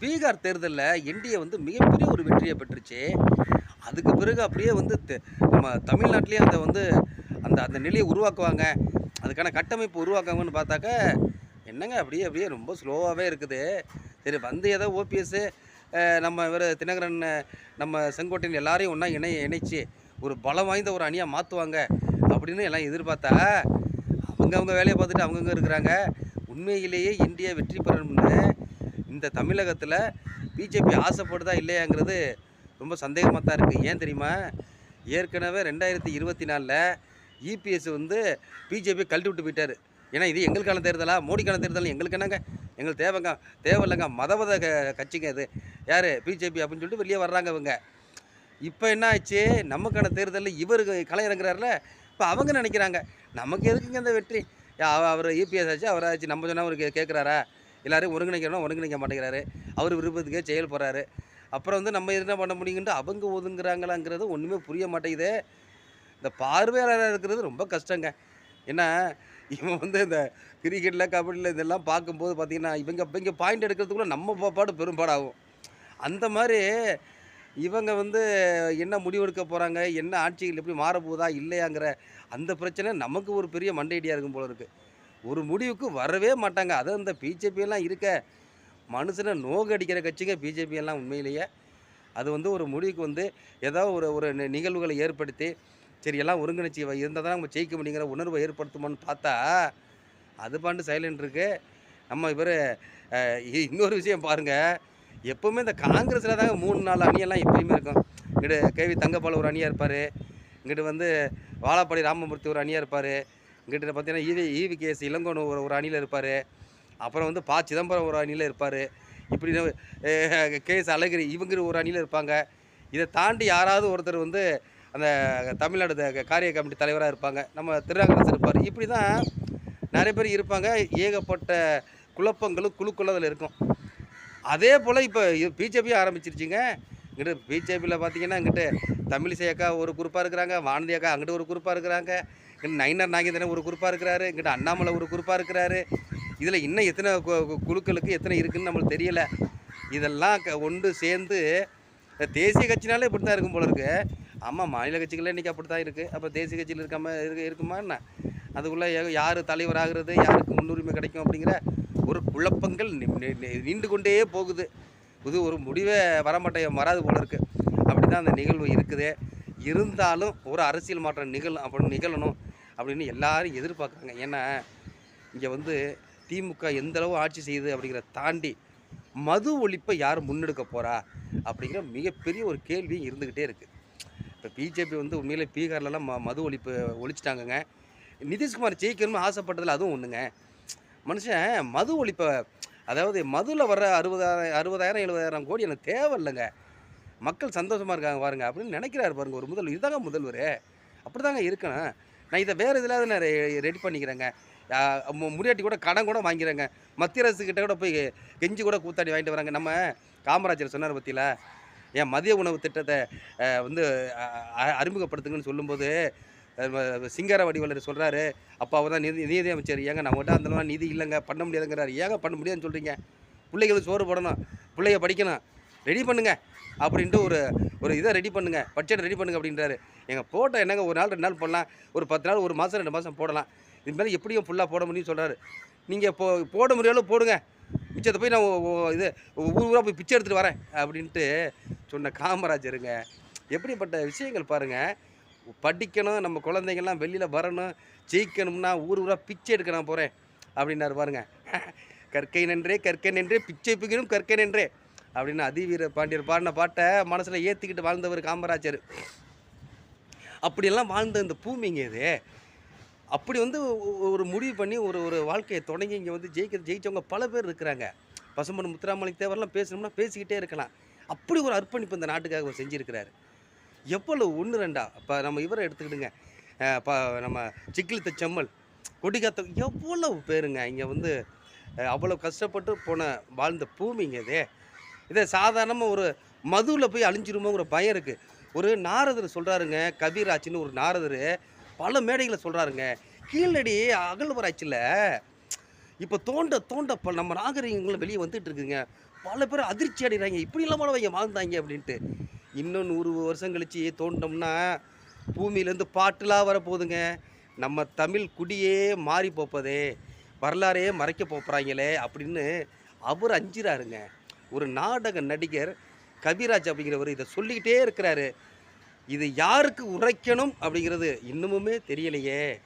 பீகார் தேர்தலில் என்டிஏ வந்து மிகப்பெரிய ஒரு வெற்றியை பெற்றுச்சு. அதுக்கு பிறகு அப்படியே வந்து நம்ம தமிழ்நாட்டிலேயே அதை வந்து அந்த அந்த நிலையை உருவாக்குவாங்க. அதுக்கான கட்டமைப்பு உருவாக்குவாங்கன்னு பார்த்தாக்க என்னங்க அப்படியே அப்படியே ரொம்ப ஸ்லோவாகவே இருக்குது. சரி வந்து ஏதோ ஓபிஎஸ்ஸு நம்ம இவர் தினகரன் நம்ம செங்கோட்டையன் எல்லாரையும் ஒன்றா இணை இணைச்சு ஒரு பலம் வாய்ந்த ஒரு அணியாக மாற்றுவாங்க அப்படின்னு எல்லாம் எதிர்பார்த்தா அவங்கவுங்க வேலையை பார்த்துட்டு அவங்கவுங்க இருக்கிறாங்க. உண்மையிலேயே இந்தியா வெற்றி பெறணும்னு இந்த தமிழகத்தில் பிஜேபி ஆசைப்படுதா இல்லையாங்கிறது ரொம்ப சந்தேகமாக தான் இருக்குது ஏன் தெரியுமா? ஏற்கனவே ரெண்டாயிரத்தி இருபத்தி நாலில் இபிஎஸ் வந்து பிஜேபி கழட்டி விட்டு போயிட்டார். ஏன்னா இது எங்களுக்கான தேர்தலா? மோடிக்கான தேர்தல் எங்களுக்கு என்னங்க? எங்களுக்கு தேவைங்க தேவையில்லைங்க. மதவத க- கட்சிங்க இது. யார்? பிஜேபி அப்படின்னு சொல்லிட்டு வெளியே வர்றாங்க இவங்க. இப்போ என்ன ஆச்சு நமக்கான தேர்தலில் இவர் களை இறங்குறாருல? இப்போ அவங்க நினைக்கிறாங்க. நமக்கு எதுக்குங்க இந்த வெற்றி? யா, அவ- அவர் இபிஎஸ் ஆச்சு அவராச்சு நம்ம சொன்னால் அவருக்கு கேட்குறாரா எல்லாரையும் ஒருங்கிணைக்கணும் ஒருங்கிணைக்க மாட்டேங்கிறாரு. அவர் விருப்பத்துக்கே செயல் போகிறாரு அப்புறம் வந்து நம்ம என்ன பண்ண முடியுங்கன்ட்டு அவங்க ஒதுங்குறாங்களாங்கிறது ஒன்றுமே புரிய மாட்டேங்குது. இந்த பார்வையாளராக இருக்கிறது ரொம்ப கஷ்டங்க. ஏன்னா இவன் வந்து இந்த கிரிக்கெட்டில் கபடியில் இதெல்லாம் பார்க்கும்போது பார்த்திங்கன்னா இவங்க இவங்க பாயிண்ட் எடுக்கிறதுக்குள்ளே நம்ம பாடு பெரும்பாடாகும். அந்த மாதிரி இவங்க வந்து என்ன முடிவெடுக்க போகிறாங்க என்ன ஆட்சிகள் எப்படி மாறப்போகுதா இல்லையாங்கிற அந்த பிரச்சனை நமக்கு ஒரு பெரிய மண்டையடியாக இருக்கும் போல இருக்குது ஒரு முடிவுக்கு வரவே மாட்டாங்க. அதுவும் இந்த பிஜேபியெல்லாம் இருக்க மனுஷனை நோக்கு அடிக்கிற கட்சிங்க பிஜேபியெல்லாம் உண்மையிலேயே. அது வந்து ஒரு முடிவுக்கு வந்து ஏதோ ஒரு ஒரு நிகழ்வுகளை ஏற்படுத்தி சரி எல்லாம் ஒருங்கிணைச்சி இருந்தால் தான் நம்ம ஜெயிக்க முடியுங்கிற உணர்வை ஏற்படுத்துமான்னு பார்த்தா அது பாண்டு சைலண்ட் இருக்குது நம்ம இவர் இன்னொரு விஷயம் பாருங்கள் எப்போவுமே இந்த காங்கிரஸில் தாங்க மூணு நாலு அணியெல்லாம் எப்பயுமே இருக்கும். இங்கிட்டு கேவி தங்கப்பால் ஒரு அணியாக இருப்பார். இங்கிட்டு வந்து வாழப்பாடி ராமமூர்த்தி ஒரு அணியாக இருப்பார். இங்கிட்ட பார்த்தீங்கன்னா ஈவி ஈவி கேஸ் இளங்கோன் ஒரு ஒரு அணியில் இருப்பார். அப்புறம் வந்து பா சிதம்பரம் ஒரு அணியில் இருப்பார். இப்படி கேஎஸ் அழகிரி இவங்க ஒரு அணியில் இருப்பாங்க. இதை தாண்டி யாராவது ஒருத்தர் வந்து அந்த தமிழ்நாடு காரிய கமிட்டி தலைவராக இருப்பாங்க. நம்ம திருநாகரசு இருப்பார். இப்படி தான் நிறைய பேர் இருப்பாங்க. ஏகப்பட்ட குழப்பங்களும் குழுக்களும் அதில் இருக்கும். அதே போல் இப்போ பிஜேபியும் ஆரம்பிச்சிருச்சுங்க. இங்கிட்டு பிஜேபியில் பார்த்தீங்கன்னா இங்கிட்டு தமிழிசை அக்கா ஒரு குரூப்பாக இருக்கிறாங்க வானதி அக்கா அங்கிட்டு ஒரு குரூப்பாக இருக்கிறாங்க. நைனர் நயினார் நாகேந்திரன் ஒரு குரூப்பாக இருக்கிறாரு இங்கிட்டு அண்ணாமலை ஒரு குரூப்பாக இருக்கிறாரு. இதில் இன்னும் எத்தனை கு- கு- குழுக்களுக்கு எத்தனை இருக்குதுன்னு நம்மளுக்கு தெரியலை. இதெல்லாம் க- ஒன்று சேர்ந்து தேசிய கட்சினாலே இப்படி தான் இருக்கும் போல இருக்கு. ஆமாம் மாநில கட்சிகளே இன்றைக்கி அப்படி தான் இருக்குது அப்போ தேசிய கட்சியில் இருக்காம இருக்கு இருக்குமா என்ன? அதுக்குள்ளே யார் தலைவராகிறது யாருக்கு முன்னுரிமை கிடைக்கும் அப்படிங்கிற ஒரு குழப்பங்கள் நீண்டு கொண்டே போகுது. இது ஒரு முடிவே வரமாட்டே வராது போல இருக்குது அப்படி தான் அந்த நிகழ்வு இருக்குது. இருந்தாலும் ஒரு அரசியல் மாற்றம் நிகழும் அப்படின்னு நிகழணும். அப்படின்னு எல்லாரும் எதிர்பார்க்குறாங்க. ஏன்னா இங்கே வந்து திமுக எந்தளவு ஆட்சி செய்யுது அப்படிங்கிற தாண்டி மது ஒழிப்பை யார் முன்னெடுக்க போகிறா அப்படிங்கிற மிகப்பெரிய ஒரு கேள்வியும் இருந்துக்கிட்டே இருக்குது இப்போ பிஜேபி வந்து உண்மையிலே பீகார்லலாம் ம மது ஒழிப்பு ஒழிச்சிட்டாங்கங்க. நிதிஷ்குமார் ஜெயிக்கணும்னு ஆசைப்பட்டதில் அதுவும் ஒன்றுங்க மனுஷன் மது ஒழிப்பை அதாவது மதுவில் வர்ற அறுபதாயிரம் அறுபதாயிரம் எழுபதாயிரம் கோடி எனக்கு தேவையில்லைங்க. மக்கள் சந்தோஷமாக இருக்காங்க பாருங்கள் அப்படின்னு நினைக்கிறாரு பாருங்க ஒரு முதல்வர். இதுதாங்க முதல்வர். அப்படி தாங்க இருக்கணும். நான் இதை வேறு இதில் நான் ரெடி பண்ணிக்கிறேங்க. மு- முடியாட்டி கூட கடன் கூட வாங்கிறேங்க மத்திய அரசு கிட்ட கூட போய் கெஞ்சி கூட கூத்தாடி வாங்கிட்டு வராங்க. நம்ம காமராஜர் சொன்னார் பற்றியில் என் மதிய உணவு திட்டத்தை வந்து அறிமுகப்படுத்துங்கன்னு சொல்லும்போது சிங்கார வடிவலர் சொல்கிறாரு அப்போ அவர் தான் நிதி நிதி அமைச்சர் ஏங்க நம்மகிட்ட அந்தளவு நிதி இல்லைங்க. பண்ண முடியாதுங்கிறாரு. ஏங்க பண்ண முடியாதுன்னு சொல்கிறீங்க பிள்ளைகளுக்கு சோறு போடணும். பிள்ளைய படிக்கணும். ரெடி பண்ணுங்க. அப்படின்ட்டு ஒரு ஒரு இதை ரெடி பண்ணுங்க. பட்ஜெட் ரெடி பண்ணுங்க அப்படின்றாரு. எங்கள் போட்ட என்னங்க ஒரு நாள் ரெண்டு நாள் போடலாம் ஒரு பத்து நாள் ஒரு மாதம் ரெண்டு மாதம் போடலாம். இது மேலே எப்படியும் ஃபுல்லாக போட முடியும்னு சொல்கிறாரு நீங்கள் போ போட முடியாலும் போடுங்க. மிச்சத்தை போய் நான் இது ஊர் ஊராக போய் பிச்சை எடுத்துகிட்டு வரேன் அப்படின்ட்டு சொன்ன காமராஜருங்க. எப்படிப்பட்ட விஷயங்கள் பாருங்கள் படிக்கணும் நம்ம குழந்தைங்கள்லாம் வெளியில் வரணும் ஜெயிக்கணும்னா ஊர் ஊராக பிச்சை எடுக்க நான் போகிறேன் அப்படின்னாரு பாருங்க. கற்கை நின்றே கற்கை நின்றே பிச்சை பிக்கணும் கற்கை நின்றே அப்படின்னு அதிவீர பாண்டியர் பாடின பாட்டை மனசில் ஏற்றிக்கிட்டு வாழ்ந்தவர் காமராஜர். அப்படியெல்லாம் வாழ்ந்த இந்த பூமிங்க இது. அப்படி வந்து ஒரு முடிவு பண்ணி ஒரு ஒரு வாழ்க்கையை தொடங்கி இங்கே வந்து ஜெயிக்க ஜெயிச்சவங்க பல பேர் இருக்கிறாங்க. பசும்பொன் முத்துராமலிங்க தேவரெலாம் பேசணும்னா பேசிக்கிட்டே இருக்கலாம். அப்படி ஒரு அர்ப்பணிப்பு இந்த நாட்டுக்காக அவர் செஞ்சுருக்கிறாரு. எவ்வளவு ஒன்று ரெண்டா? இப்போ நம்ம இவரை எடுத்துக்கிடுங்க. இப்போ நம்ம சிக்கிலித்த செம்மல் கொடிகாத்த எவ்வளவு பேருங்க இங்கே வந்து அவ்வளோ கஷ்டப்பட்டு போன வாழ்ந்த பூமிங்க இதே. இதே சாதாரணமாக ஒரு மதுவில் போய் அழிஞ்சிருமோங்கிற பயம் இருக்குது ஒரு நாரதர் சொல்கிறாருங்க கவிராஜ்னு ஒரு நாரதர் பல மேடைகளை சொல்கிறாருங்க கீழடி அகழ்வராய்ச்சியில் இப்போ தோண்ட தோண்ட ப- நம்ம நாகரிகங்களும் வெளியே வந்துட்டு இருக்குங்க பல பேர் அதிர்ச்சி அடைகிறாங்க இப்படி இல்லாமல் அவங்க வாழ்ந்தாங்க அப்படின்ட்டு. இன்னும் நூறு வருஷம் கழிச்சு தோண்டோம்னா பூமியிலேருந்து பாட்டுலாம் வரப்போகுதுங்க. நம்ம தமிழ் குடியே மாறி போப்பதே வரலாறே மறைக்க போகிறாங்களே அப்படின்னு அவர் அஞ்சிறாருங்க. ஒரு நாடக நடிகர் கவிராஜ் அப்படிங்கிறவர் இதை சொல்லிக்கிட்டே இருக்கிறாரு. இது யாருக்கு உரைக்கணும் அப்படிங்கிறது இன்னமுமே தெரியலையே.